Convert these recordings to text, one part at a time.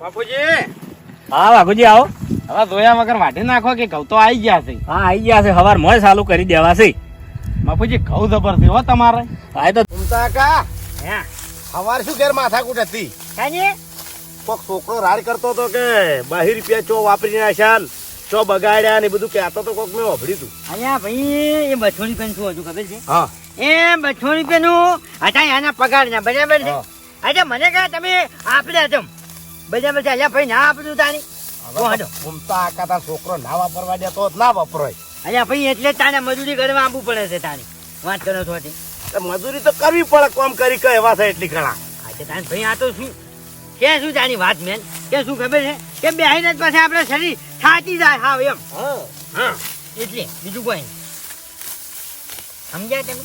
બાપુજી. હા બાપુજી આવો. હવે જોયા વગર વાઢી નાખો કે ઘઉં તો આવી ગયા છે? હા આવી ગયા છે. હવાર મોય ચાલુ કરી દેવા છે. બાપુજી ઘઉં જબર છે હો તમારે. હા તો ઘૂમતા કા હે? સવાર શું ઘેર માથાકૂટ હતી? કાંઈ કોક છોકરો રાડ કરતો હતો કે બાહી રૂપિયા ચો વાપરી નાખ્યા ને? ચો બગાડ્યા ને? એ બધું કહેતો તો કોક મેં વાપર્યું તું. અહીંયા ભાઈ એ બસો રૂપિયાનું શું હતું ખબર છે? હા. એ બસો રૂપિયાનું હતા એના પગાર ના બરાબર છે. અચ્છા મને કહે તમે આપણે હતું બરાબર છે અલ્યા ભાઈ ના આપ્યું તાની. ઘૂમતા આકા છોકરો ના વાપરવા દેતો ના વાપરોય. અલ્યા ભાઈ એટલે તાને મજૂરી કરવા આવવું પડે છે તાની વાત કરો છો મજૂરી તો કરવી પડે કોમ કરી કે એવા છે એટલી ઘણા. આજે તાને ભાઈ આ તો શું? કે શું તાની વાત મેન? કે શું ખબર છે? કે બેહીને જ પછી આપણે શરીર થાકી જાય? હા એમ. હા. હા એટલે બીજું કોઈ. સમજ્યા તમે?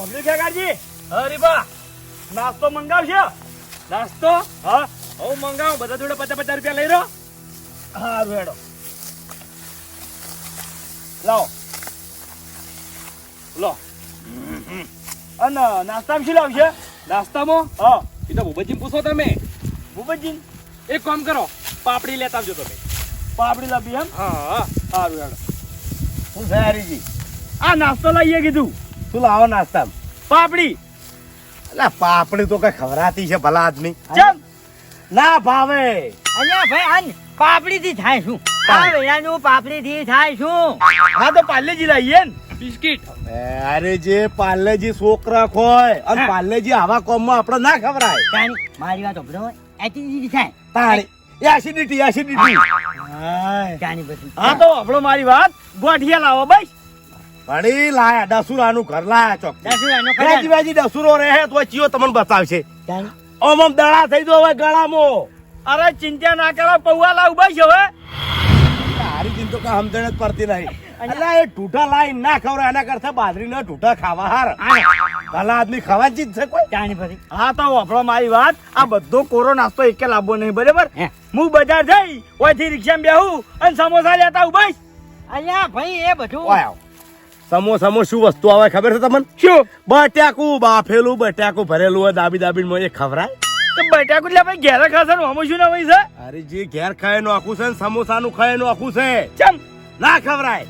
ઓબલી કાકાજી અરે બા નાસ્તો મંગાવશે નાસ્તો હા? હું મંગાવું બધા જોડે પચાસ પચાસ રૂપિયા લઈ રહ્યો. હા રેડો લાવો. લો. અને નાસ્તામાં શું લાવશે? નાસ્તામાં? હા. એ તો ભૂપતજી પૂછો તમે. ભૂપતજી? એક કામ કરો પાપડી લેતા આવજો તમે. પાપડી લાવી એમ? હા સારું હેડો. હું છે હરીજી આ નાસ્તો લઈએ કીધું. શું લાવો નાસ્તા પાપડી. અલા પાપડી તો કઈ ખવરાતી છે ભલા આદમી. ચમ. ના ભાવે. અહીંયા ભાઈ આન પાપડી થી થાય શું? આ વેળાનું પાપડી થી થાય શું? હા તો પાર્લેજી લાવીએ ને. બિસ્કિટ. અરે જે પાર્લેજી છોકરા ખોય અને હા. પાર્લેજી આવા કોમમાં આપણે ના ખવરાય. મારી વાત ઓભળો એસિડિટી થાય. તાણી એસિડિટી એસિડિટી હા. તો આપણો મારી વાત. ગોઠિયા લાવો બસ. વળી લાયા ડસુરાનું ઘર લાયા ચોક દસુરાનો દસુરો રહે તો ચિયો તમને બતાવશે. ઓમ ઓમ દડા થઈ દો હવે ગળામાં. અરે ચિંતા ના કરો પૌવા લાવ બસ હવે. હારી ચિંતો કા સમજણ જ પડતી નહીં. એટલે એ ઢૂઠા લાઈ ના ખવડાય એના કરતા બાજરીના ઢૂઠા ખાવા હાર. ભલા આદમી ખાવા જીત છે કોઈ. જાણી ભરી હા તો આપણો મારી વાત. આ બધો કોરો નાસ્તો એકે લાવવો નહીં બરાબર? હે. બજાર જઈ ઓયથી રિક્ષામાં બેહું અને સમોસા લેતા ઉભાઈશ અહીંયા અલ્યા ભાઈ એ બધું. સમોસામાં શું વસ્તુ આવે ખબર છે તમને? શું? બટાકું બાફેલું બટાકું ભરેલું હોય દાબી દાબી એ ખવરાય. તો બટાકું એટલે ભાઈ ઘેરે ખાશે ને આમાં શું ના હોય છે? અરે જે ઘેર ખાયનું આખું છે ને સમોસાનું ખાયનું આખું છે. ચમ. ના ખવરાય.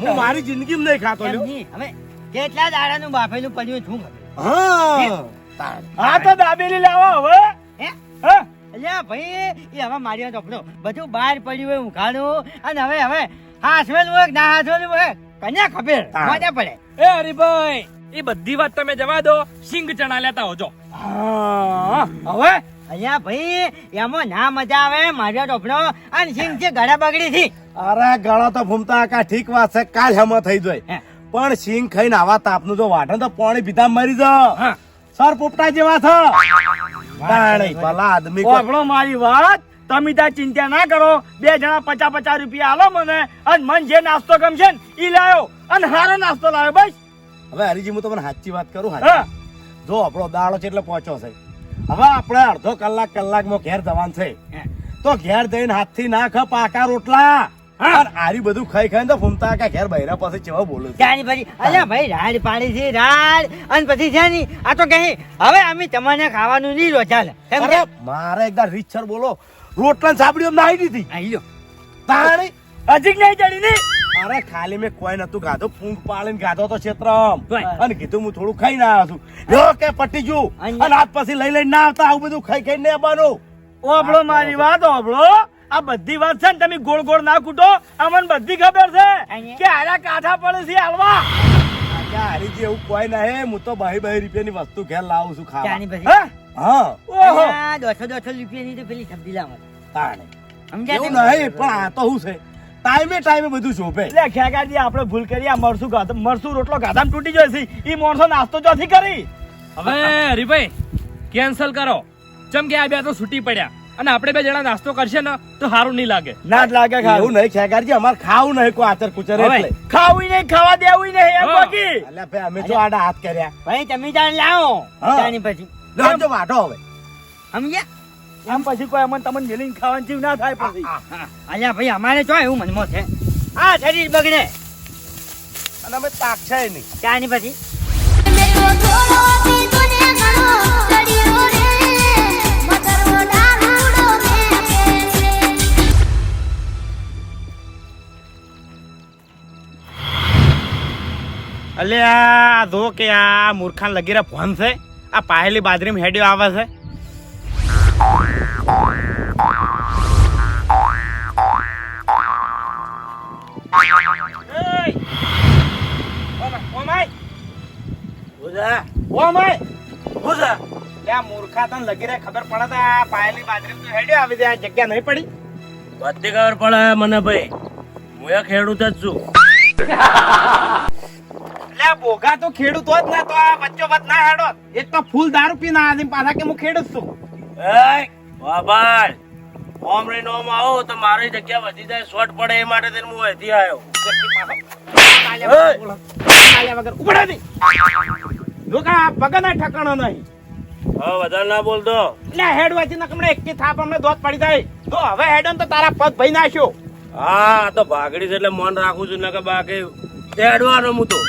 હું મારી જિંદગીમાં નહીં ખાતો હવે કેટલા દાડાનું બાફેલું પડ્યું છું હા. હા? તો દાબેલી લાવો હવે. હે? હા. અલ્યા ભાઈ એ હવે મારી વાત બધું બહાર પડ્યું હોય ઉઘાડું અને હવે હવે હાસવેલું હોય ના હાસવેલું હોય? કન્યા ખબર મજા પડે. એ હરીભાઈ એ બધી વાત તમે જવા દો સિંગ ચણા લેતા હોજો હવે અહીંયા ભાઈ એમાં ના મજા આવે મારી ટોપડો અને સિંગ છે ગળા બગડી થી અરે ગળા તો ભૂમતા કા ઠીક વાત છે કાલ હમ થઈ હે. જાય પણ સિંગ ખાઈને આવા તાપનું જો વાટે તો પાણી પીધા મરી જા હા. સર પોપટા જેવા છે. ભલા આદમી આપણો મારી વાત. તમે ત્યાં ચિંતા ના કરો. બે જણા પચાસ પચાસ રૂપિયા આલો મને અને મન જે નાસ્તો ગમશે ને એ લાયો. અને સારો નાસ્તો લાવ્યો બસ. હવે હરીજી હું તમને સાચી વાત કરું હા. જો આપણો દાડો છે એટલે પહોંચો છે. હવે આપણે અડધો કલાક કલાકમાં ઘેર જવાનું છે. તો ઘેર જઈને હાથથી ના ખા પાકા રોટલા. આરી બધું ખાઈ ખાઈ તો ફૂમતા કે ઘેર બૈરા પાસે ચેવા બોલું છું. ત્યાંની પછી અલ્યા ભાઈ રાડ પાડી છે રાડ. અને પછી છે ની આ તો કહે હવે અમે તમને ખાવાનું નહીં લો ચાલે મારે એકદમ રીચર બોલો. રોટલા સાબડીઓ નાહી દીધી. આઈ લો તાણી હજી નહીં ચડી ને અરે ખાલી મેં કોઈ નતું ગાધો ફૂંક પાડીને ગાધો તો ક્ષેત્રમ અને કીધું હું થોડું ખાઈ ના છું. કે પટી ગયું અને આજ પછી લઈ લઈને ના આવતા આવું બધું ખાઈ ખાઈને આવવાનું. ઓબળો મારી વાત ઓબળો આ બધી વાત છે ને તમે ગોળ ગોળ ના કૂટો. અમને બધી ખબર છે કે આરા કાઠા પડે છે હાલવા. હરીજી એવું કોઈ નહીં. હું તો ભાઈ ભાઈ રૂપિયા રૂપિયાની વસ્તુ ઘેર લાવું છું ખાવા. હા? હા. ઓહો. દોઢસો દોઢસો રૂપિયાની તો પેલી સબ્જી લાવો. તાણે. એવું નહીં પણ આ તો શું છે. ટાઈમે ટાઈમે બધું શોભે. એટલે ખેગાજી આપણે ભૂલ કરી આ મરસું ગાધા મરસું રોટલો ગાધામ તૂટી જાય છે. ઈ મોણસો નાસ્તો ચોથી કરી? હવે હરીભાઈ કેન્સલ કરો. ચમ કે આ બે તો છૂટી પડ્યા. અને આપણે બે જણા નાસ્તો કરશે ને તો સારું નહીં લાગે. ના જ લાગે ખાવું નહીં ખેગારજી અમારે ખાવું નહીં કોઈ આચર કુચર એટલે. ખાવું નહીં ખાવા દેવું નહીં એમ. બાકી. અલ્યા ભાઈ અમે જો આડા હાથ કર્યા. ભાઈ તમે જાણ લાવો. જાણી પછી. લાવજો વાટો હવે. સમજ્યા? એમ પછી કોઈ અમને તમને મિલિંગ ખાવાનું જીવ ના થાય પછી. અહીંયા ભાઈ અમારે જો એવું મનમાં છે. આ શરીર બગડે. અને અમે તાક છે નહીં. ક્યાં ની પછી? અલ્યા આ ધો કે આ મૂર્ખાન લગીરા ફોન છે. આ પાયેલી બાદરીમ હેડ્યો આવે છે. જગ્યા નહીં પડી બધી પડે મને ભાઈ હું ખેડૂત જ છું બોગા તો ખેડૂત જ ને તો આ વચ્ચો વચ ના હેડો એક તો ફૂલ દારૂ પીને આદમી પાછા કે હું ખેડૂત છું વાહ ભાઈ ઓમ રે નોમ આવો તો મારી જગ્યા વધી જાય શોર્ટ પડે એ માટે થઈને હું અહીંથી આવ્યો. લોકા પગના ઠકાણો નહીં. હવે વધારે ના બોલતો. એટલે હેડ વાંચી નકમણે એકથી થાપ અમને દોત પડી જાય. તો હવે હેડન તો તારા પગ ભઈ નાખ્યો. હા તો ભાગડી છે એટલે મન રાખું છું ને કે બાકી તેડવાનો હું તો.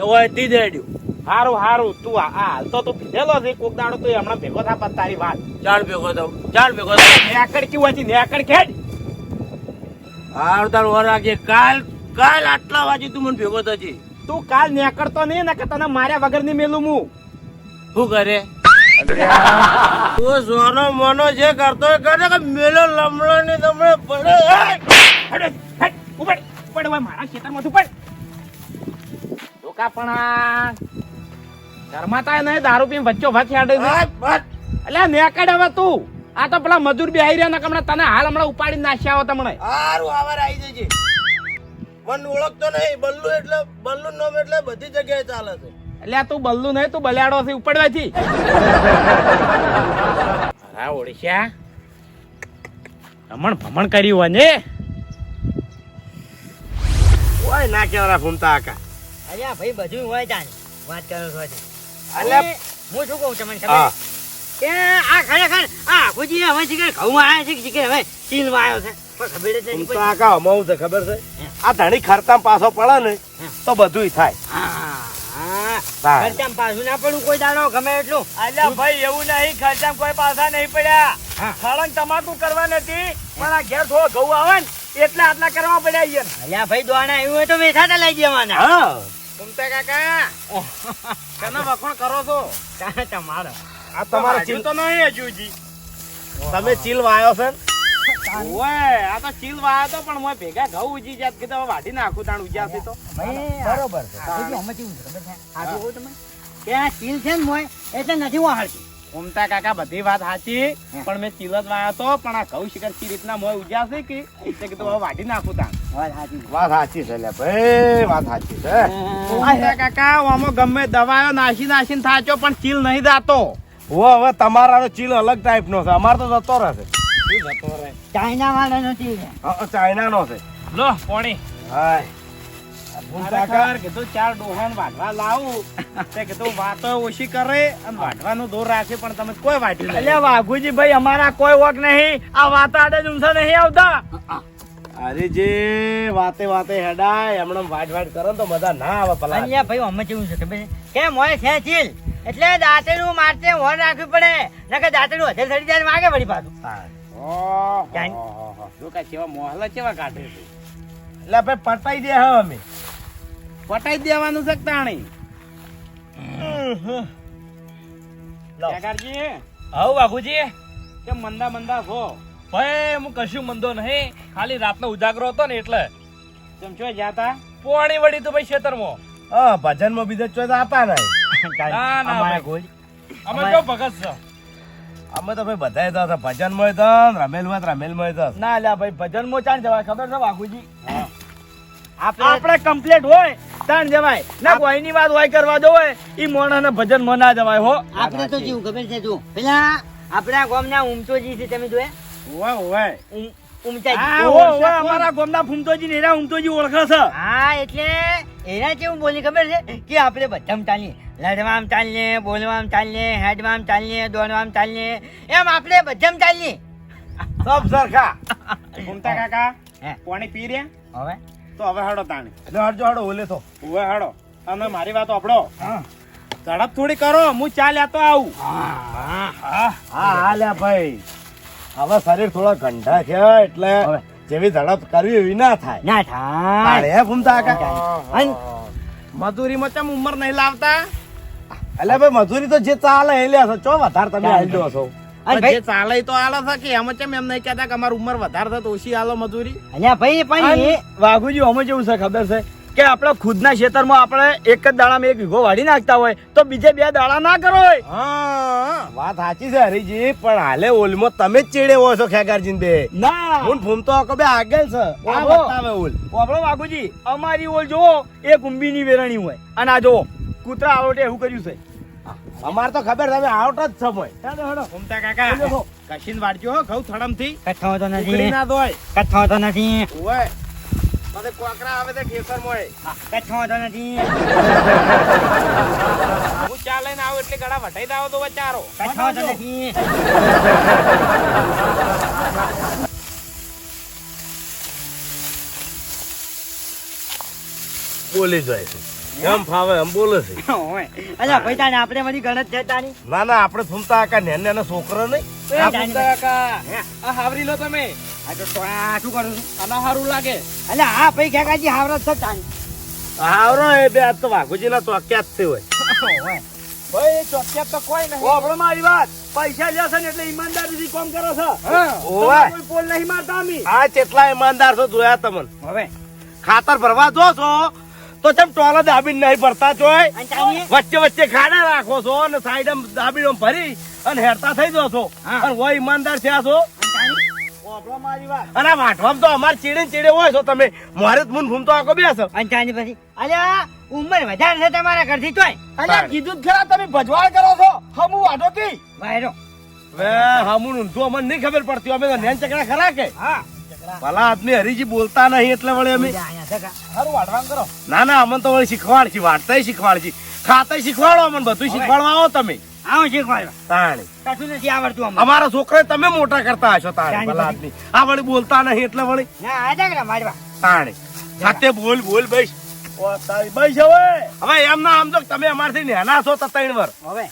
એવો તી જ હેડ્યું. હારું હારું તું આ હાલ તો તું પીધેલો છે કોક દાડો તું હમણાં ભેગો થા તારી વાત. ચાલ ભેગો થઉં ચાલ ભેગો નેકડ કેવું હતી નેકડ ખેડ હારું તાર વર રાખજે. કાલ કાલ આટલા વાગે તું મને ભેગો થજી. તું કાલ નેકડતો નહીં ને કે તને માર્યા વગરની મેલું હું શું કરે? તું સોનો મોનો જે કરતો કરે કે મેલો લમણો ને તમને પડે ઉપડ હવે મારા ખેતરમાંથી ઉપડ. લોકા પણ આ. ઘરમાં તા નહીં દારૂ પીને વચ્ચો ભાત છાડે એટલે નેકડ હવે તું. આ તો પેલા મજૂર બે આવી રહ્યા ને હમણાં તને હાલ હમણાં ઉપાડી નાખ્યા આવો તમને સારું આવાર આવી જજે. મન ઓળખતો નહીં બલ્લુ એટલે બલ્લુ નામ એટલે બધી જગ્યાએ ચાલે છે. એટલે તું બલ્લુ નહીં તું બલિયાડો છે ઉપડવાથી. હા ઓડિશા ભમણ ભમણ કર્યું હોય ને. ઓય ના કેવરા ફૂમતા આકા. અલ્યા ભાઈ બધું હોય તાન વાત કરો છો તે. હું શું કહું તમને ખબર? કે આ ખરેખર આ આખુજી હવે શીખર ઘઉંમાં આવ્યા છે કે શીખર હવે ચીલમાં આવ્યો છે? પણ ખબર જ નથી ફૂમતા આકા અમાવું છે ખબર છે? આ ધણી ખરતા પાછો પડે ને તો બધુંય થાય. હા હા. થાય. ખર્ચામાં પાછું ના પડું કોઈ દાડો ગમે એટલું. અલ્યા ભાઈ એવું નહીં ખર્ચામાં કોઈ પાછા નહીં પડ્યા. ખળંગ તમાકુ કરવા નથી પણ આ ઘેર થોડો ઘઉં આવે ને એટલે આટલા કરવા પડ્યા અહીંયા અલ્યા ભાઈ દોણા એવું હોય તો વેચાતા લઈ જવાના. હા. ઘૂમતા કાકા? કેના વખણ કરો છો? તમારો. આ તમારો ચીલ તો નહીં હજુજી તમે ચીલ વાયો છે? ઓય આ તો ચીલ વાયો તો પણ મોય ભેગા ઘઉં ઉજી જાત કીધું હવે વાઢી નાખું તાણ ઉજ્યાશે તો. બરોબર છે. અમે કે ચીલ છે ને મોય એટલે નથી વાળતી કાકા બધી વાત સાચી પણ મેં ચીલ જ વાયો તો પણ આ ઘઉં શિખર ચી રીતના મોય ઉજાશે કે? એટલે કીધું હવે વાઢી નાખું તાણ. વાત સાચી છે. વાત સાચી છે લે ભાઈ વાત સાચી છે. કાકા આમાં ગમે દવાયો નાસી નાસીને થાચો પણ ચીલ નહીં જાતો. ઓ હવે તમારાનો ચીલ અલગ ટાઈપનો છે. અમાર તો જતો રહેશે. ચાઇના વાળાનો ચીલ છે. લો પોણી. હાય. કાકા કીધું ચાર ડોહાન વાટવા લાવું. તે કીધું વાતો ઓછી કરે અને વાટવાનું દૂર રાખે પણ તમે કોઈ વાટ્યું નહીં. એટલે વાઘુજી ભાઈ અમારા કોઈ વક નહીં. આ વાતા આડે જ ઊંધા નહીં આવતા. અરે જે વાતે વાતે હેડાય એમણે વાટ વાટ કરો તો મજા ના આવે પેલા. અહીંયા ભાઈ અમે કેવું છે કે છે? કે મોય છે ચીલ? એટલે દાંતેડું મારતે હોર રાખવી પડે નકર દાંતેડું હજે સડી જાય વાગે વળી પાછું. જો કાંઈ કેવા મોહલા કેવા કાઢે છે. એટલે ભાઈ પટાઈ દે હવે અમે. પટાઈ દેવાનું છે તાણી? લો કાકાજી હવ બાપુજી. કે મંદા મંદા છો? ભાઈ હું કશું મંદો નહીં. ખાલી રાતનો ઉજાગરો હતો ને એટલે. તેમ છો જાતા પોણી વળી તો ભાઈ ખેતરમાં. હા ભજનમાં બીજે ચોય તો આતા નહીં. ના, ના, અમારા ભાઈ. ગોળ અમે તો ભગત છે? અમે તો ભાઈ બધાય તો હતા. ભજનમાં તો રમેલમાં તો રમેલમાં હતા ના લ્યા ભાઈ ભજન મો ચાણ જવાય. ખબર છે વાઘુજી? આપણે આપણે કમ્પ્લીટ હોય તાણ જવાય. ના કોઈની વાત હોય કરવા દો હોય ઈ મોણા ભજનમાં ના જવાય હો. આપણે તો જીવ ખબર છે જો પેલા આપણા ગામના ઉમચોજી છે તમે જોયા? ઓવે ઓવે ઉમ- ઉમચાજી. હા ઓવે અમારા ગોમના ફૂમતોજી ને એના ઉમતોજી ઓળખે છે. હા એટલે એના કેવું બોલી ખબર છે? કે આપણે બધામાં ચાલીએ. લડવામાં ચાલીએ બોલવામાં ચાલીએ હેડવામાં ચાલીએ દોડવામાં ચાલીએ. એમ આપણે બધામાં ચાલીએ. સબ સરખા. ફૂમતા કાકા હે. પાણી પી રહ્યા? હવે? તો હવે હાડો તાણે. હડજો હડો ઓલે તો. ઓવે હડો. અને મારી વાત આપડો ઝડપ થોડી કરો હું ચા લેતો આવું. હા હા. લ્યા ભાઈ. હવે શરીર થોડા ગંઢા છે એટલે જેવી ઝડપ કરવી એવી ના થાય. ના થાય. કાકા અને મજૂરીમાં ચમ ઉંમર નહીં લાવતા? એટલે ભાઈ મજૂરી તો જે ચાલે એ લે ચો વધારે તમે દો છો? જે ભાઈ ચાલે તો આલો છે કે એમ ચમ એમ નહીં કહેતા કે અમારી ઉંમર વધારે થતો તો ઓછી આલો મજૂરી? અલ્યા ભાઈ પણ વાઘુજી અમે જેવું છે ખબર છે? કે આપણે ખુદના ખેતરમાં આપણે એક જ દાડામાં એક વીઘો વાળી નાખતા હોય તો બીજે બે દાડા ના કરો હોય વાત સાચી છે હરીજી પણ હાલે ઓલમાં તમે જ ચેડે હો છો ખેગારજીન બે. ના. હું ફૂમતો આખો બે આગળ છે. બતાવે ઓલ. આપણો વાઘુજી અમારી ઓલ જોવો એ કુંભીની વેરણી હોય. અને આ જોવો કૂતરા આવડે એવું કર્યું છે. અમાર તો ખબર તમે આઉટ જ છો ભાઈ હેડો, હેડો. ઘૂમતા કાકા કશીન વાળજો હો ઘઉં થડમથી. કઠો તો નથી. ના દોય કઠો તો નથી. ઓય. મને કોકરા આવે છે ખેતર મોય કથાઓ તો નથી. હું ચા લઈને આવું એટલે ગળા વટાઈ દાવો તો વચારો કથાઓ તો નથી. બોલી જાય છે. એમ ફાવે? એમ બોલે છે. અચ્છા ભાઈ તાને આપણે બધી ગણત છે તાની. ના ના આપણે સુમતા કાકા નેન નેના છોકરો નહીં. આ ઘૂમતા કાકા આ હાવરી લો તમે. આ તો શું કરું છું? આના સારું લાગે. અલ્યા હા ભાઈ ખેકાજી હાવરત છે તાની હાવરો એ બે તો વાઘુજી ના ચોક્યા જ છે હોય. ભાઈ ચોક્યા તો કોઈ નહીં. આપણો મારી વાત. પૈસા લેશે ને એટલે ઈમાનદારીથી કામ કરો છો. કોઈ પોલ નહીં મારતા અમે. આ કેટલા ઈમાનદાર છો જોયા તમને. હવે. ખાતર ભરવા જો છો તો ચમ ટોલા દાબીને નહીં ભરતા છો વચ્ચે વચ્ચે ખાડા રાખો છો અને સાઈડ દાબીને ભરી અને હેરતા થઈ જો છો. હા. અને હોય ઈમાનદાર થયા છો. આ વાટવામાં તો અમાર ચીડે ચીડે હોય છો તમે મારે જ મૂન ફૂમતો આખો બેસો. અને ત્યાં પછી? અલ્યા ઉંમર વધારે છે તમારા ઘરથી તોય. અલ્યા કીધું ખરા તમે ભજવાળ કરો છો. હમું વાઢો કી? વાયરો. વે હમું ઊંધું અમને નહીં ખબર પડતી. અમે તો નેન ચકડા ખરા કે? હા. ભલા આદમી હરીજી બોલતા નહીં એટલે વળે અમે. સારું વાઢવાન કરો. ના ના અમને તો વળી શીખવાડ છે વાર્તાય શીખવાડ છે ખાતા શીખવાડો અમને બધું શીખવાડવા આવો તમે. આવું શીખવાડવા તાણી. કશું નથી આવડતું અમને અમારા છોકરા તમે મોટા કરતા હશો તાણી તાણી ભલા આદમી. આ વળી બોલતા નહીં એટલે વળી. ના આ જાગરા મારવા. તાણી. સાથે બોલ બોલ ભાઈ ઓ તારી ભાઈ હવે. હવે એમ ના આમ તમે અમારથી નાના છો તો ત્રણ વર. હવે.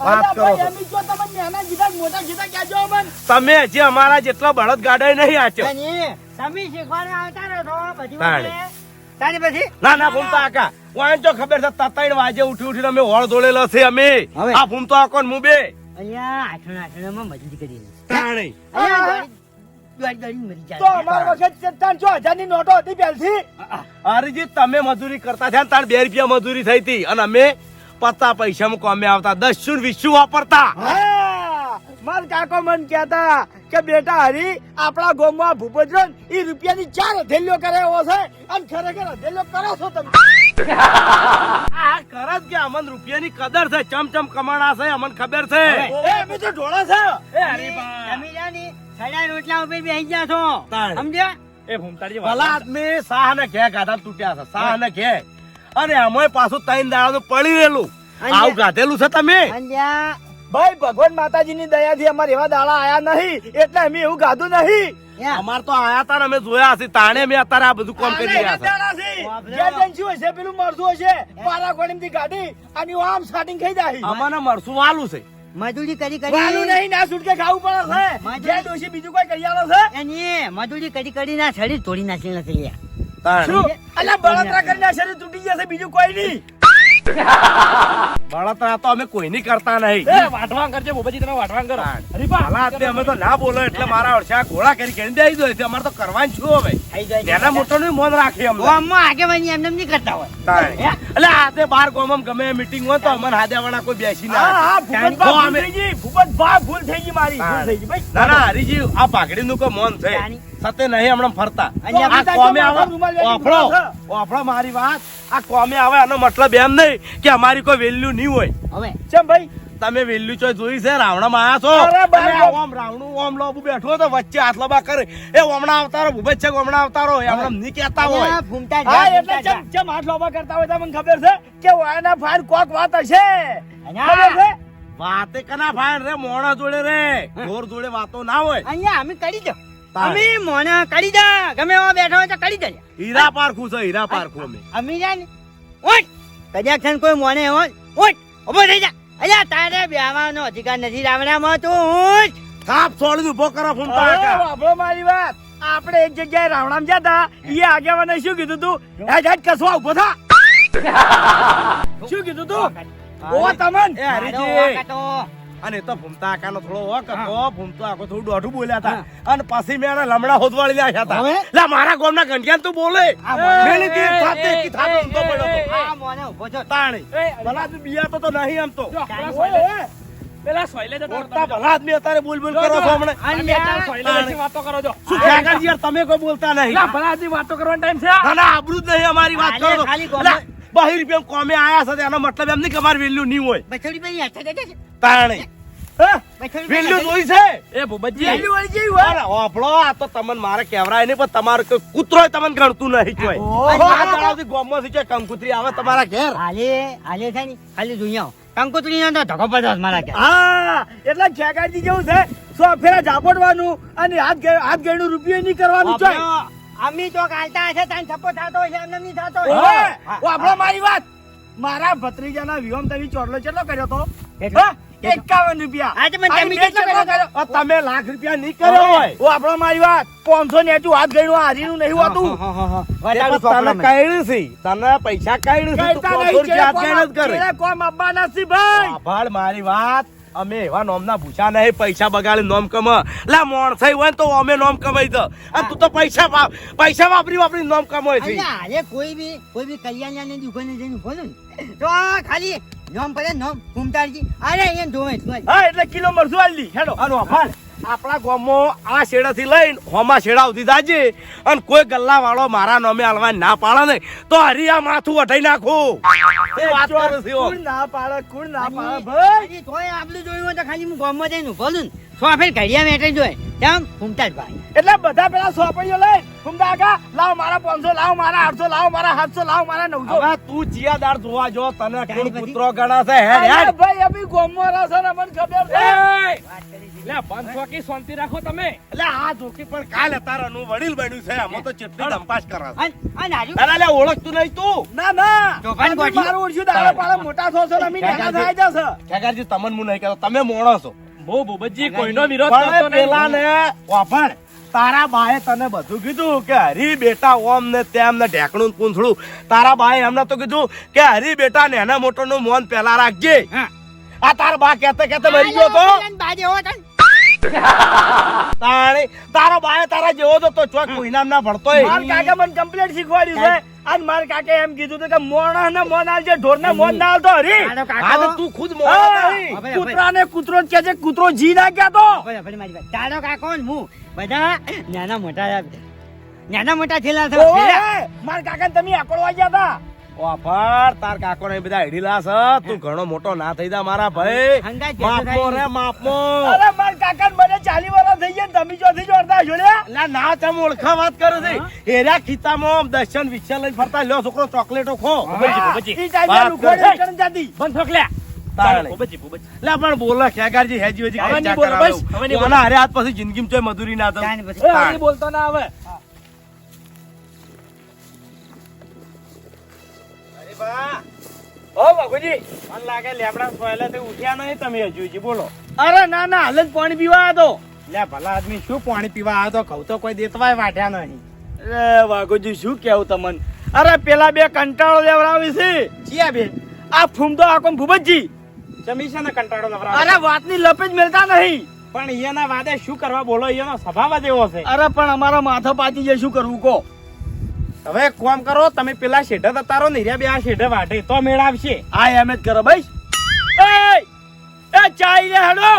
વાત કરો છો. એમ જો તમે નાના કીધા મોટા કીધા કહેજો અમને તમે હજી અમારા જેટલા બળદ ગાડાય નહીં આચો તમે શીખવાડવા આવતા રહો તાણે. પછી ના ના બોલતા આકા. વાંચો ખબર છે તા વાજે ઉઠી ઉઠીને અમે હોળ દોડેલો છે અમે. આ ફૂમ તો આકોન હું બે અહીંયા આઠણ આઠણમાં મજૂરી કરી તાણી. અહીંયા દોડી- દોડી દોડીને મરી જાય. તો અમાર વખત ત્રણસો હજારની નોટો હતી પહેલથી? હરીજી તમે મજૂરી કરતા થયા તાર બે રૂપિયા મજૂરી થઈ હતી. અને અમે પત્તા પૈસામાં કોમે આવતા. દસ શું વીસું વાપરતા. માર કાકો મન કહેતા કે બેટા હરી આપણા ગામમાં ભૂપતરો ઈ રૂપિયાની ચાર હથેલીઓ કરે એવો છે. અને ખરેખર હથેલીઓ કરો છો તમે. આ કરત કે અમન રૂપિયાની કદર છે ચમ ચમ કમાણા છે અમન ખબર છે? એ બીજો ઢોળા છે. એ હરીબા. તમે રહ્યા ને સડા રોટલા ઉપર બેહી ગયા છો. સમજ્યા? એ ભૂમતાજી ભલા આદમી સાહ ને ઘે ગાધા તૂટ્યા છે સાહ ને ઘે અને અમે પાછું ત્રણ દાડાનું પડી રહેલું. આવું ગાધેલું છે તમે? ભાઈ ભગવાન માતાજીની દયાથી અમારે એવા દાડા આયા નહીં. એટલે અમે એવું ગાધું નહીં. અમાર તો આયા તા ને અમે જોયા છે તાણે મેં અત્યારે આ બધું કામ કરી રહ્યા છે. જ્યાં હશે. પેલું મરસું હશે. પારા થી ગાડી અને આમ સ્ટાર્ટિંગ ખાઈ જાય. અમને મરસું વાલું છે. મજૂરી કરી વાલું કરી નહીં ના સુટકે ખાવું પડે છે. જે દોશી બીજું કોઈ કરિયાલો છે? એની મજૂરી કરી કરી ના શરીર તોડી નાખી નથી લ્યા. તાણે. શું? અલ્યા બળતરા કરીને શરીર તૂટી જશે બીજું કોઈ નહીં. બળતરા તો અમે કોઈ નહીં કરતા નહીં. એ વાટવાન કરજો ભૂપતજી તમે વાટવાંગ કરો. ભલા આદમી અમે તો ના બોલો એટલે મારા વર્ષે આ ગોળા કરી કરી દઈ દો એટલે અમારે તો કરવાનું છું હવે? થઈ જાય. નાના મોટો નું મોન રાખીએ અમને. ગામમાં આગેવાની એમને એમ નહીં કરતા હોય. એટલે હાથે બાર ગોમમ ગમે મીટિંગ હોય તો અમને હાદાવાળા કોઈ બેસી ના હા હા ભૂપત તો ભા અમે- ભૂલ થઈ ગઈ ભૂપત ભૂલ થઈ ગઈ મારી ભૂલ થઈ ગઈ. ભાઈ ના ના હરીજી આ પાઘડી નું કોઈ મોન તાણી. સતે નહીં હમણાં ફરતા. આ કોમે આવે. ઓફળો ઓફળો મારી વાત. આ કોમે આવે આનો મતલબ એમ નહીં કે અમારી કોઈ વેલ્યુ નહીં હોય. હવે. ચમ ભાઈ તમે વેલ્યુ ચોય જોઈ છે? રાવણામાં આયા છો. આ ઓમ રાવણું ઓમ લોબુ બેઠો તો વચ્ચે હાથ લબા કરે. એ ઓમણા અવતારો ભૂપત છે ઓમણા અવતારો? હમણાં નહીં કહેતા હોય. ભૂમતા હા એટલે ચમ ચમ હાથ લોબા કરતા હોય તમને ખબર છે કે વાયના ફાઈન કોક વાત હશે. ખબર છે? વાતે કના ફાઈન રે મોણા જોડે રે. ઘોર જોડે વાતો ના હોય. અહીંયા અમે કરી તાણે. અમે મોને કરી દો. ગમે એવા બેઠા હોય તો કરી દે. હીરા પારખું છે હીરા પારખું અમે. અમે જા ને. ઓય કદાચ છે કોઈ મોને હોય ઓટ ઊભો થઈ જા. અલ્યા તારે બેવાનો અધિકાર નથી. રાવણામાં તું ઓટ થાપ છોડીને ઊભો કરો ફોન. વાપરો મારી વાત. આપણે એક જગ્યાએ રાવણામ જતા એ આગેવાને શું કીધું તું? એ હેડ કસવા ઊભો થા. શું કીધું તું? ઓ તમન. એ હરીજી તો. અને તો ભૂમતા આકાનો થોડો હોક તો ભૂમતો આખો થોડું દોઢું બોલ્યા હતા. અને પછી મેં એને લમડા હોદવાળી લાયા હતા. લા મારા ગામના ઘંટિયાને તું બોલે. દી એ, થાતે કી થાતે ઊંધો પડ્યો આ મોને ઊભો છો. તાણી. ભલા તું બિયા તો નહીં આમ તો. પેલા સોયલે- જતા મોટા ભલા આદમી અત્યારે બોલ બોલ કરો છો હમણે. અને મે ચાર સોયલે વાતો કરો છો. શું યાર તમે કોઈ બોલતા નહીં. લા, ભલા આદમી વાતો કરવાનો ટાઈમ છે. ના ના આબરૂ જ નહીં અમારી વાત કરો ખાલી છો ગોમાં- રૂપિયા કોમે આયા છે એનો મતલબ એમ નહીં કે અમારી વેલ્યુ નહીં હોય. બસો રૂપિયાની હાથે દે છે. તાણી. વેલ્યુ જોઈ છે? એ ભૂપતજી. પેલી વાળી જેવી હોય. અરે આ તો તમને મારે કહેવરાય નહીં પણ તમારે કોઈ કૂતરોય તમને ગણતું નહીં કોઈ આ દાડાથી ગામમાંથી જે કંકુતરી આવે તમારા ઘેર. હાલે હાલે છે ને ખાલી જોઈ આવો. કંકોત્રીનો તો ધક્કો પડ્યો મારા ઘેર. હા એટલે ખેગારજી જેવું છે. સો ફેરા ઝાપડવાનું અને હાથ હાથ ગયણું રૂપિયો નહીં કરવાનું છે અમી તો કાલતા હશે તને થપ્પો થતો હશે એમને નહીં થતો હા. વાપરો મારી વાત. મારા ભત્રીજાના વિહોમ તમે ચોરલો કેટલો કર્યો તો? એકાવન રૂપિયા. આજે મને તમે કેટલો કર્યો? તમે લાખ રૂપિયા નહીં કર્યો હોય. વાપરો મારી વાત. પાંચસો ને હજુ હાથ ગયણું હારીનું નહીં હોતું. તને. કાઢ્યું છે. તને પૈસા કાઢ્યું છે તું કહેતા રૂપિયા હાથ કોમ ગણ્યા જ કરે. કોમ આપવાના છે ભાઈ. ભાળ મારી વાત. અમે એવા નોમના ભૂસા નહીં પૈસા બગાડી નોમ કમ. લા થઈ હોય તો અમે નોમ કમાઈ દો. અને તું તો પૈસા પૈસા વાપરી વાપરી નોમ કમાય છે. અરે કોઈ બી કોઈ બી કલ્યાણની દુકાને જઈને ને તો આ ખાલી નોમ પડે નોમ ઘૂમતાડજી. અરે અહીંયા જોવે હા એટલે કિલો મરસું આલી હેડો. આનો આભાર આપણા ગામમાં આ શેડાથી લઈને હોમાં શેડા સુધી જાજે. અને કોઈ ગલ્લા વાળો મારા નામે હાલવા ના પાડે ને તો હરી આ માથું વઢાઈ નાખું. એ વાત કરું છું. કુણ ના પાડે કુણ ના પાડે ભાઈ? તોય આટલું જોયું હોય તો ખાલી હું ગામમાં જઈને ઊભો છું ને. સો ફેર ઘડિયા મેટે જોય. તેમ ઘૂમતા જ ભાઈ એટલે બધા પેલા સોપડીઓ લઈ લાવ મારા પાંચસો લાવ મારા આઠસો લાવ મારા સાતસો લાવ મારા નવસો. હવે તું ચિયાદાર જોવા જો તને તારી પુત્રો ગણા છે હેડ હેડ. ભાઈ અભી ગોમમાં રહો ને મને ખબર છે. વાત કરી છે. લે, બંધ ચોકી શાંતિ રાખો તમે. એટલે આ જોકી પણ કાલ તારાનું વડીલ બન્યું છે. આમાં તો ચેટલી ધંપાસ કરે છે. અને અને હાર્યું? અરે લે ઓળખતું નહીં તું. ના ના. જોભાન ગોઠી. મારું ઓળખ્યું દાડા પાડા મોટા થો છો અમે નાના થાય જશે ખેગારજી તમને હું નહીં કહેતો તમે મોણો છો. બહુ ભૂપતજી કોઈનો વિરોધ કરતો નહીં. પેલા ને વાપણ તારા બાએ તને બધું કીધું કે હરી બેટા ઓમ ને તેમ ને ઢેકણું પૂંછડું. તારા બાએ એમને તો કીધું કે હરી બેટા ને એના મોટો નું મોન પેલા રાખજે. આ તાર બા કેતે કેતે મરી ગયો તો? બાજે હોત તારો બાય તારા જેવો જ હતો ચોક મહિના ના ભણતોય માર કાકા મને કમ્પ્લીટ શીખવાડ્યું છે. અને માર કાકે એમ કીધું કે મોણા ને મોન આલજે ઢોર ને મોન ના આલતો. હરી. હા તો તું ખુદ મોણો. કૂતરા ને કૂતરો જ કે છે કૂતરો જી ના ગયા તો. મારી. તારો કાકો ને હું બધા નાના મોટા નાના મોટા થયેલા પેલા. કાકા ને તમે આકડવા ગયા હતા. વાપર તાર કાકો ને બધા હેડીલા છે તું ઘણો મોટો ના થઈ જા મારા ભાઈ. માપમો રે માપમો અરે માર કાકા ને મને ચાલી વર્ષ થઈ ગયા ને તમે ચોથી જોડતા જોડ્યા એટલે ના તમે ઓળખા વાત કરો છે. એરા ખીતામાં દર્શન વિચાર લઈને ફરતા લ્યો છોકરો ચોકલેટો ખો. ભૂપતજી, ભૂપતજી. ઈ ટાઈમ વાત લુખોડી જાતી. બંધ લે ભૂપતજી. પણ બોલો ખેગારજી હેજી વેજી બોલો, બસ. હવે હારે હાથ પછી જિંદગીમાં મજૂરી ના થાય. હરી બોલતો ના આવે ઓ બાપુજી. મને લાગે લેબડા સોયલાથી ઉઠ્યા નહીં તમે હજુજી બોલો. અરે ના ના હાલ જ પાણી પીવા આવ્યો લે ભલા આદમી શું પાણી પીવા આવ્યો તો? ઘઉં તો કોઈ દેતવાય વાટ્યા નહીં. અરે વાઘોજી શું કેવું તમને? અરે પેલા બે કંટાળો લેવડાવી છે. જીયા બે આ ફૂમતો આકો ભૂપતજી જમી છે ને કંટાળો નવરા અરે વાતની લપેટ મેળતા નહીં. પણ એના વાદે શું કરવા બોલો? એનો સ્વભાવ જ એવો છે. અરે પણ અમારો માથો પાછી જાય શું કરવું કહો? હવે એક કામ કરો તમે પેલા શેઢા તતારો ને હીરા બે આ શેઢા વાઢે તો મેળ આવશે. આ એમ જ કરો ભાઈ એ એ ચાઈ લે હેડો!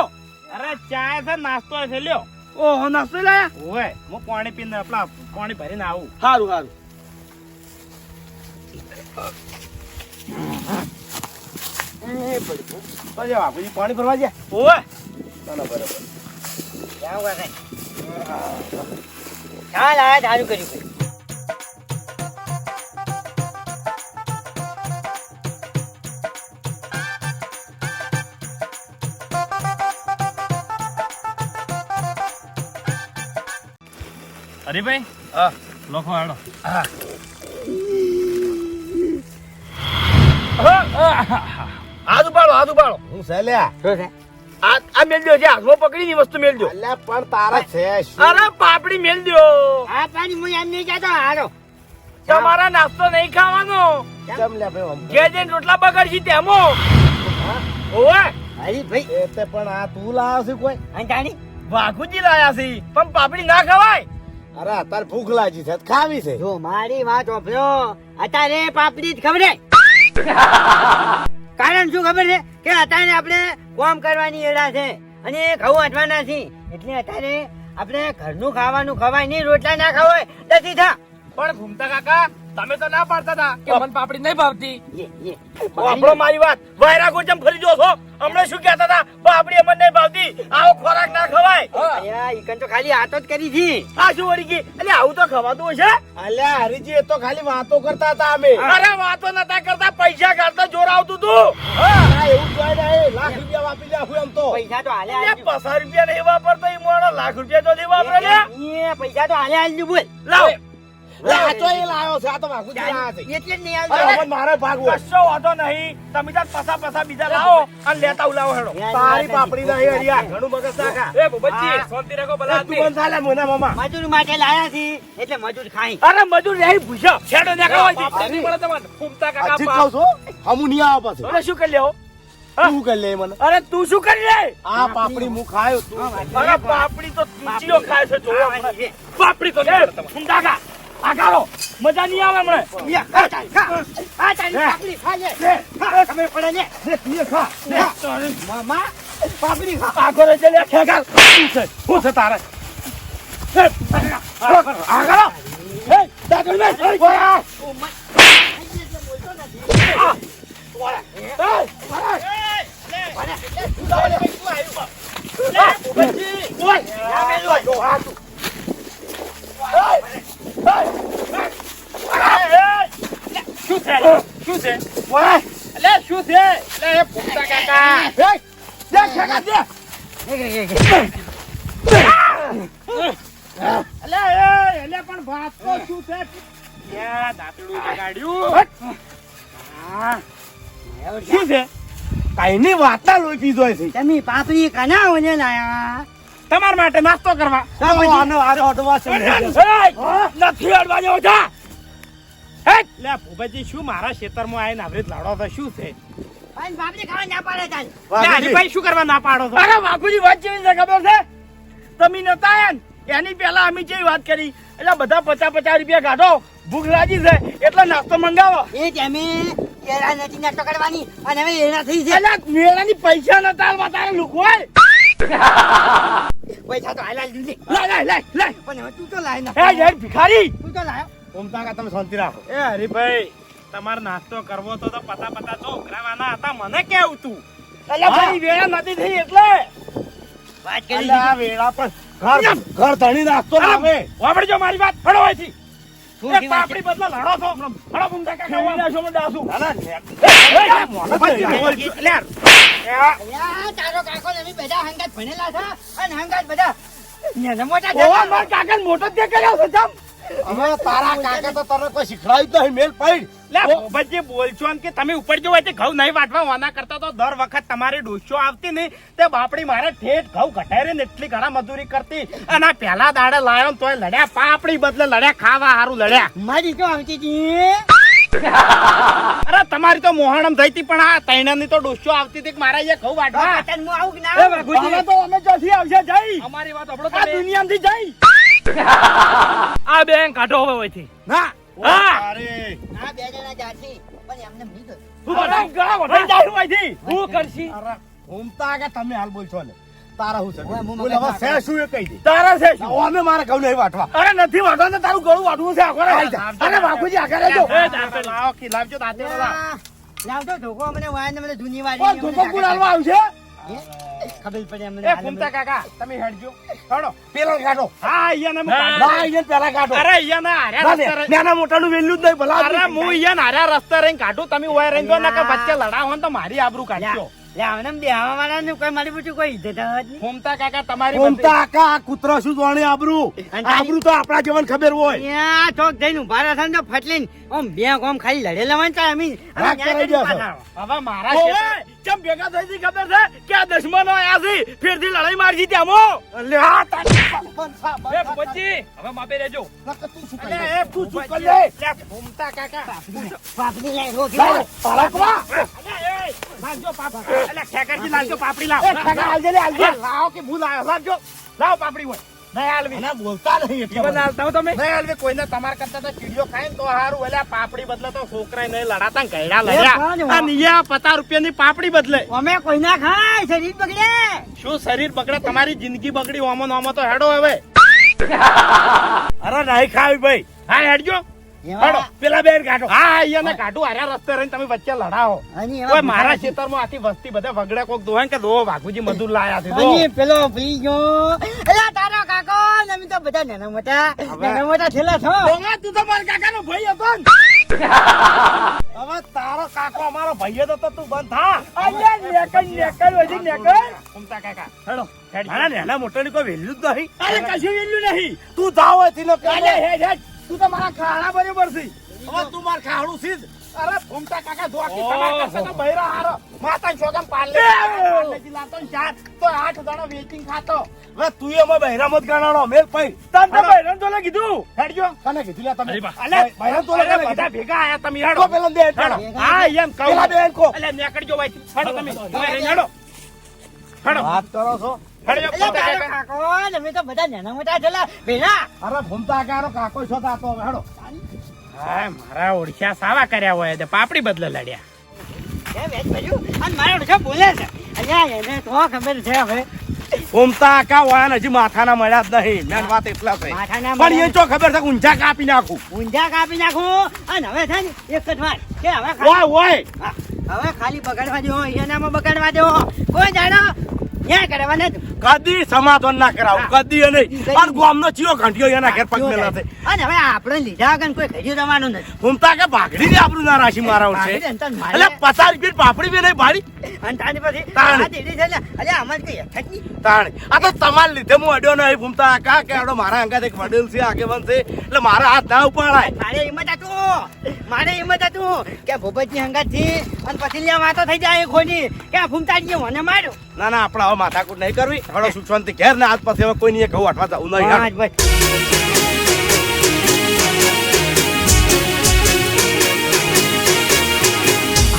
અરે ચાય છે નાસ્તો છે લ્યો. ઓહો નાસ્તો લાયા ઓય હું પાણી પીને આપલા પાણી ભરીને આવું. સારું સારું તો બાપુજી પાણી ભરવા ગયા. ઓય! ચાલો બરાબર. જાઓ કાકા. ચાલ આ કર્યું. હરીભાઈ? હા. લખો હાલો હાથ ઉપાડો હાથ ઉપાડો. હું સહેલ્યા છે? આ આ મેલ દો હાથમાં પકડીની વસ્તુ મેલ એટલે પણ તારા છે અરે પાપડી મેલ દો આ પાણી હું એમ નહીં કહેતો હારો તમારા નાસ્તો નહીં ખાવાનો. લે ભાઈ. જે રોટલા બગડશી તેમો. ઓવે અરે ભાઈ એ તે પણ આ તું લાવ્યો છે કોઈ? અને જાણી વાઘુજી લાયા છે. પણ પાપડી ના ખવાય. અરે અત્યારે ભૂખ લાગી છે ખાવી છે. જો મારી વાત ઓફ્યો અત્યારે પાપડી જ ખબર કારણ શું ખબર છે? કે અત્યારે આપણે કોમ કરવાની એડા છે અને ઘઉં અટવાના છે એટલે અત્યારે આપણે ઘરનું ખાવાનું ખવાય નહીં રોટલા ના ખાવાય. નથી થા. પણ ભૂમતા કાકા તમે તો ના પાડતા હતા કે મન પાપડી નહીં ભાવતી. આપણો મારી વાત. વાયરા ગોચમ ફરી જો છો હમણાં શું કહેતા હતા? પાપડી અમને નહીં ભાવતી. આવો ખોરાક ના ખવાય. ઈકન તો ખાલી આતો જ કરી હતી. આ શું વળી ગઈ? એટલે આવું તો ખવાતું હશે? અલ્યા હરીજી એ તો ખાલી વાતો કરતા હતા અમે. અરે વાતો નતા કરતા પૈસા કાઢતા જોર આવતું તું. હા, એવું જોઈ ને લાખ રૂપિયા વાપરી લે એમ તો. પૈસા તો હાલે એટલે પચાસ રૂપિયા નહીં વાપરતો એ મોણો લાખ રૂપિયા તો નહીં વાપરે પૈસા તો હાલે હાલજો બોલ. લાવ. લાચો એ લાવ્યો છે આ તો વાઘુજી લાવ્યા છે. એટલે નહીં અરે મારે ભાગ કશો વાંધો નહીં. તમે તાર પસા પસા બીજા લાવો અને લેતા ઉલાવો હેડો. તારી પાપડી ના હરિયા ઘણું મગજ નાખા. એ બુબજી શાંતિ રાખો એ ભલા તું ચાલે મોના મામા. મજૂર માટે લાયા છે એટલે મજૂર ખાઈ. અરે મજૂર રહી ભૂસ્યો. છેડો ને ખાવા પાપડી નહીં તમને ફૂમતા કાકા હજી જ પાપ. કહું નહીં આવે પાછું. અરે શું કરી લેવો તું કરી લે મને. અરે તું શું કરી લે? આ પાપડી હું ખાયો તું અરે પાપડી તો ખાય છે જોવા પાપડી તો નહીં ફૂમતા કાકા. આ ગાળો મજા નહીં આવે હમણે. યા, આ ચાલ, ખા. આ ચાલ, પાપડી ખા લે. ખા, ખબર પડે ને. મામા, પાપડી ખા. આખો રે ચલે ખેગાલ શું છે? શું છે તારે? એ, આ દાદુ ને ઓય ઓ, મા- બોલતો નથી. શું છે શું એ એટલે પણ વાત તો શું છે યા દાંતડું બગાડ્યું હા. શું છે કઈ ની વાતા લોહી પીધો છે તમે પાપડી કના ઓને લાયા તમારા માટે નાસ્તો કરવા. આનો અડવા છે નથી અડવા જેવો જા. લે ભૂપતજી શું મારા ખેતરમાં આવીને આવરી લાડો તો શું છે? શું કરવા ના પાડો છો? અરે વાત છે ખબર છે? તમે નતા આયા ને એની પહેલા અમે જે વાત કરી. એટલે બધા પચાસ પચાસ રૂપિયા કાઢો. ભૂખ લાગી છે એટલે નાસ્તો મંગાવો. એ તમે એરા નથી નાટો કરવાની અને હવે એના થઈ છે. એટલે મેળાની પૈસા નતા તારે લુકવાય પૈસા તો પણ હવે તું તો લાય ના એ યાર ભિખારી તું તો લાયો ઓમતા કા તમે શાંતિ રાખો એ હરીભાઈ તમારે નાસ્તો કરવો તો તો પતા પતા તો ઉઘરાવાના હતા મને કેવું તું એટલે ભાઈ વેળા નથી થઈ એટલે વાત કરી આ વેળા પર ઘર ઘર ધણી નાખતો ને આવે વાપરજો મારી વાત ફળો અહીંથી. એ પાપડી બદલા લડો છો કાકા મને. ના, ના, બંધ તારો કાકો હંગાત ભણેલા છે અને હંગાત બધા મોટા થયા. મોટો જ કર્યો છે જમ. તારા કાકા તો તને કોઈ શીખડાયું નહીં મેલ પૈડ. લે, ભૂપતજી બોલશો કે તમે ઉપર જો હોય તે ઘઉં નહીં વાટવા વાના કરતા તો દર વખત તમારી ડોશો આવતી નહીં. તે બાપડી મારે ઠેઠ ઘઉં ઘટાઈ ને એટલી ઘણા મજૂરી કરતી. અને આ પહેલા દાડે લાયો તોય લડ્યા પાપડી બદલે લડ્યા ખાવા હારું લડ્યા. મારી તો આવતી હતી અરે તમારી તો મોહણમ થઈ હતી પણ આ તૈણાની તો ડોસો આવતી હતી કે મારા અહીંયા ઘઉં વાટવા? હું આવું ના તો અમે ચોથી આવશે જઈ. અમારી વાત આપણો દુનિયામાંથી જઈ. આ બેંક કાઢો હવે ઓયથી. ના. હા. અરે આ બે જણા જાતી પણ એમને નહીં તો કરે ગળા વઢાઈ જાય ઓયથી. હું કરશી? અરે ઓમતા કા તમે હાલ બોલશો ને? તારા હું છે? બોલ હવે છે શું એ કહી દે. તારા છે શું? અમે મારા ઘઉં નહીં વાટવા. અરે નથી વાંધો ને તારું ગળું વાઢવું છે આખો. અરે બાપુજી આગળ રહેજો. એ, દાંતેડો. લાવો કે લાવજો દાંતેડો લાવ. આ, મને વાય ને મને જૂની વાળી કોણ ધોકો કોણ આવશે? ખબર પડે અમને એ ફૂમતા કાકા તમે હેડજો. હડો. પેલા કાઢો. હા અહીંયા ને ના અહીંયા પેલા કાઢો. અરે અહીંયા ના હાર્યા ના, રસ્તે રહી- નાના મોટાનું વેલ્યુ જ નહીં ભલા અરે હું અહીંયા હાર્યા રસ્તે રહીને કાઢું તમે ઊભા રહીને જો ને કે વચ્ચે લડાવો ને તો મારી આબરૂ કાઢજો દુશ્મનો ફેરથી લડાઈ મારજી ત્યાંમાં પાપડી લાવ, પાલકવા. અલ્યા, એ, લાવજો પાપ- અલ્યા, ખેકરજી લાવજો પાપડી લાવ. લાવ કે ભૂલ આવ્યો, લાવજો. લાવ પાપડી હોય. નહીં હાલવી. બોલતા નહીં એટલે જીવન હાલતા હો તમે. નહીં હાલવી કોઈને તમાર કરતા તો કીડીઓ ખાય ને તો હારું. એટલે પાપડી બદલે તો છોકરા નહીં લડાતા ને ગયડા લડ્યા. પચાસ રૂપિયાની પાપડી બદલે. અમે કોઈ ના ખાય શરીર બગડે. શું શરીર બગડે? તમારી જિંદગી બગડી ઓમો નોમો તો હેડો હવે. અરે નહીં ખાવી ભાઈ. હા હેડજો. હેડો, પેલા બેન કાઢો. હા અહીંયા કાઢું હાર્યા રસ્તે રહીને તમે વચ્ચે લડાવો. અને કોઈ મારા ખેતરમાં આખી વસ્તી બધે વગડે કોક દોહે કે દો વાઘુજી મધુર લાયા છે અને પેલો ભઈ ગયો. અલ્યા તારો કાકો ને તો બધા નાના મોટા નાના મોટા થયેલા છો. ડોંગા, તું તો મારા કાકાનો ભાઈ હતો હવે તારો કાકો અમારો ભાઈ હતો તો તું બંધ થા. અલ્યા, હજી કાકા. હેડો. નેના મોટાની કોઈ વેલ્યુ જ નહીં. અરે કશું વેલ્યુ નહીં. તું જાવ નો હેડ હેડ. તું તો મારા ખાડા બરાબર છે. હવે તું માર ખાવડું સીધ અરે ઘૂમતા કાકા જો આખી તમાર કરશે તો બૈરા હારો. માતા છોકરા પાલે લાતો ચાર. તો આઠ દાડા વેચિંગ ખાતો. હવે તું એમાં બૈરા મત ગણાણો મેલ પઈ તન તો બૈરા તો લે કીધું. હેડજો. કને કીધું લે તમે. અલે બૈરા તો લગાડે બધા ભેગા આયા તમે હેડો. પેલો દે હેડો. હા એમ કહું. પેલા કો અલે નેકળજો ભાઈ. હેડો તમે. હેડો હેડો. વાત કરો છો? અમે તો બધા નાના મોટા થયેલા ભેલા અરે ભૂમતા કારો કાકો છો તા હવે હેડો હા મારા ઓડિશા સાવા કર્યા હોય તે પાપડી બદલે લડ્યા. એ વેચ ભર્યું. અને મારો ઓળખો બોલે છે. અલ્યા એને તો ખબર છે હવે. ઘૂમતા કા વાયન હજી માથાના મળ્યા જ નહીં. મેન વાત એટલા છે પણ એ ચો ખબર છે ઊંઝા કાપી નાખું? ઊંધા કાપી નાખું. અને હવે છે ને એક જ વાત. કે હવે ખાલી ઓય ઓય હવે ખાલી બગાડવા દો એનામાં બગાડવા દો. કોઈ જાણો ન્યાય કરવા કદી સમાધાન ના કરાવું કદી નહીં. પણ ગામનો ચિયો ઘંટિયો એના ઘેર પગ મેલા છે અને હવે આપણે લીધા વગર કોઈ ખરી જવાનું નથી. કે ભાગડી ને આપણું ના રાશિ મારા છે. એટલે પચાસ રૂપિયા પાપડી બી નહીં ભાડી અને તારી પછી તાણ. દીદી છે ને અલ્યા અમારે કઈ હેઠ જ નહીં. તાણે. આ તો તમારા લીધે હું અડ્યો નહીં ઘૂમતા કા કે મારા અંગાત એક વડીલ છે આગેવાન છે એટલે મારા હાથ ના ઉપાડાય. મારે હિંમત હતું. મારે હિંમત હતું કે ભૂપતની હંગાતથી અને પછી લ્યા વાતો થઈ જાય ખોની. કે આ ફૂમતાજી મને માર્યો. ના ના આપણે હવે માથાકૂટ નહીં કરવી. હવે સુખ શાંતિ ઘેર ને આજ પછી હવે કોઈ નહીં કહું અઠવા જવું નહીં.